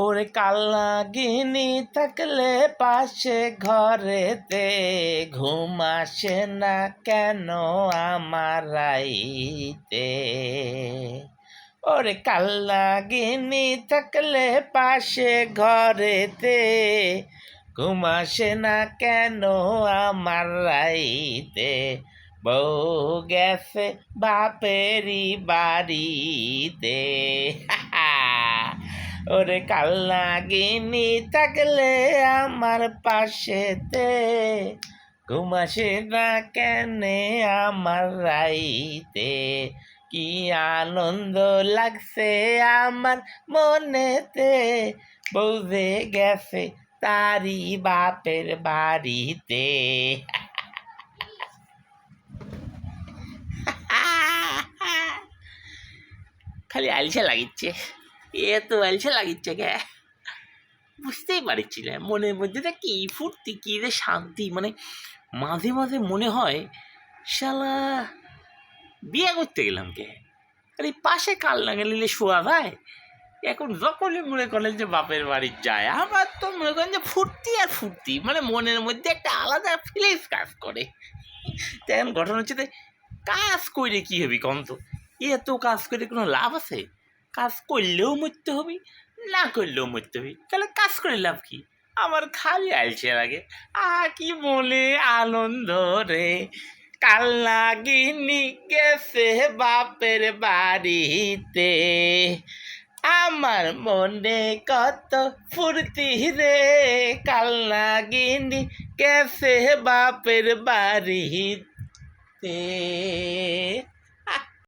ওরে কাল্লাগিনি থাকলে পাশে ঘরেতে ঘুম আসে না কেন আমার রাইতে? ওরে কাল্লাগিনি থাকলে পাশে ঘরেতে ঘুম আসে না কেন আমার রাইতে? বউ গেছে বাপেরি বাড়িতে। ওরে কাল্লাগিনি থাকলে আমার পাশেতে। ঘুম আসে না কেনে আমার রাইতে? কি আনন্দ লাগছে আমার মনেতে? বউজে গেছে তারি বাপের বাড়িতে। খালি আলসা লাগিচ্ছে। এ তো আলসা লাগিচ্ছে গে বুঝতেই পারছি মনের মধ্যে না কি ফুর্তি, কি রে শান্তি মানে মাঝে মাঝে মনে হয়, শালা, বিয়ে করতে গেলাম কে? আর পাশে কাল না গেলে শোয়া যায়? এখন যখনই মনে করেন যে বাপের বাড়ি যায়, আমার তো মনে করেন যে ফুর্তি আর ফুর্তি মানে মনের মধ্যে একটা আলাদা ফিলিংস কাজ করে। তো এখন ঘটনা হচ্ছে যে কাজ করে কি হবি কম তো? এত কাজ করে কোনো লাভ আছে? কাজ করলেও মরতে হবে, না করলেও মরতে হবে। তাহলে কাজ করে লাভ কি? আমার খালি আলছে লাগে। আ কি বলে আনন্দ রে? কাল লাগিনি গেছে বাপের বাড়িতে। আমার মনে কত ফুর্তি রে। কাল লাগিনি গেছে বাপের বাড়িতে।